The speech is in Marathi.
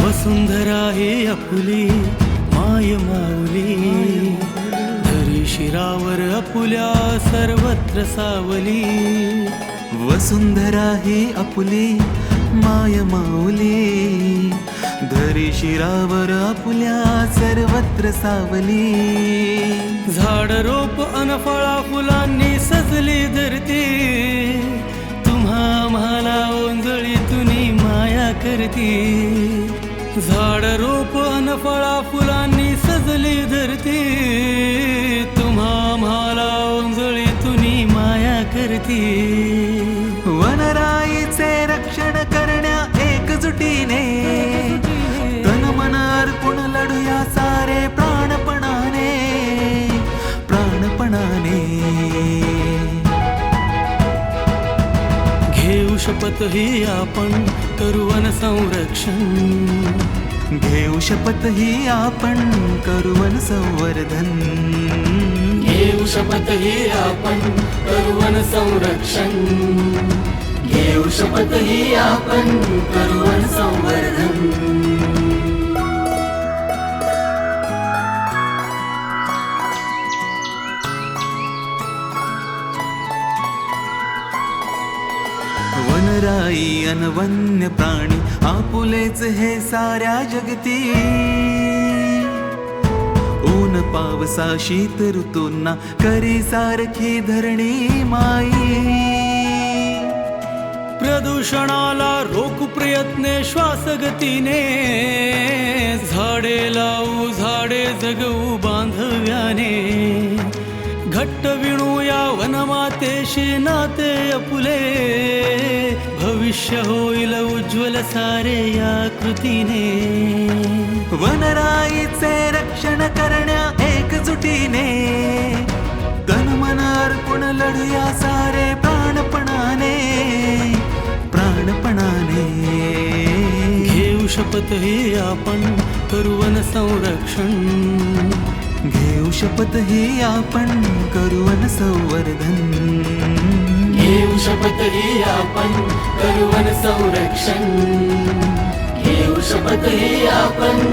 वसुंधरा हे आपुली माय माऊली. धरी शिरावर आपुल्या सर्वत्र सावली. वसुंधरा हे आपुली माय माऊली. धरी शिरावर आपुल्या सर्वत्र सावली. झाड रोप अन फळा फुलांनी सजली धरती. माया झाड रोप अन फळा फुलांनी सजली धरती. तुम्हा आम्हाला ओंजळी तुनी माया करती. वनराईचे रक्षण करण्या एकजुटीने. तन मन अर्पण लढूया शपथ ही आपण करू वन संरक्षण. घेऊ शपथ ही आपण करुवन संवर्धन. घेऊ शपथ ही आपण करू वन संरक्षण. घेऊ शपथ ही आपण करू वन संवर्धन. वनराई अन वन्य प्राणी आपुलेच हे साऱ्या जगती. ऊन पावसा शीत ऋतूंना करी सारखी धरणी माई. प्रदूषणाला रोखू प्रयत्ने श्वासगतीने. झाडे लावू झाडे जगवू बांधव्याने. घट्ट विणू या वनमातेशी नाते अपुले. भविष्य होईल उज्ज्वल सारे या कृतीने. वनराईचे रक्षण करण्या एकजुटीने. तन मन अर्पण लढूया सारे प्राणपणाने. प्राणपणाने. घेऊ शपथ हे आपण करू वन संरक्षण. घेऊ शपथ हे आपण करुवन संवर्धन. घेऊ शपथ ही आपण करू वन संरक्षण. घेऊ शपथ ही संवर्धन